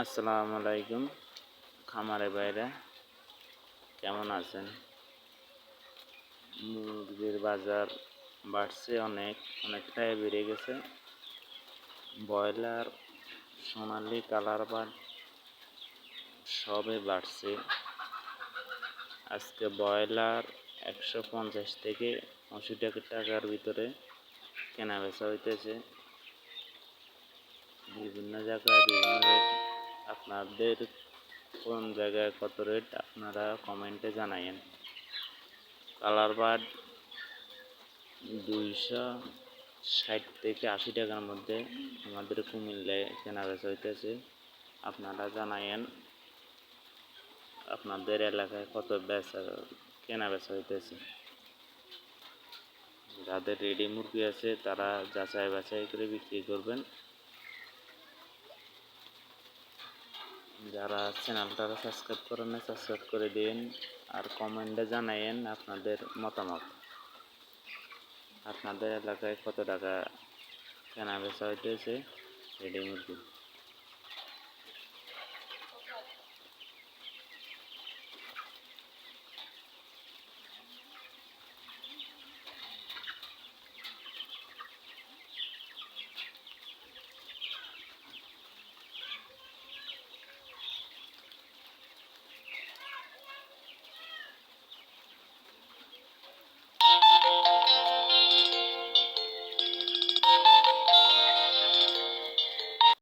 আসসালামু আলাইকুম খামারে বাইরে কেমন আছেন? মুরগির বাজার বাড়ছে অনেক, অনেকটাই বেড়ে গেছে। ব্রয়লার, সোনালি, কালার বাট সবে বাড়ছে। আজকে ব্রয়লার একশো পঞ্চাশ থেকে আশি টাকা টাকার ভিতরে কেনা বেচা হইতেছে। বিভিন্ন জায়গায় বিভিন্ন আপনাদের কোন জায়গায় কত রেট আপনারা কমেন্টে জানাইন কালার বার্ড দুইশো ষাট থেকে আশি টাকার মধ্যে আমাদের কুমিল্লায় কেনা বেচা হইতেছে। আপনারা জানাইন আপনাদের এলাকায় কত বেচা, কেনা বেচা হইতেছে। যাদের রেডি মুরগি আছে তারা যাচাই বাছাই করে বিক্রি করবেন। যারা চ্যানেলটা সাবস্ক্রাইব করেন না সাবস্ক্রাইব করে দিন আর কমেন্টে জানাইন আপনাদের মতামত। আপনাদের এলাকায় কত টাকা কেনা বেচা হইতেছে? রেডি মুরগি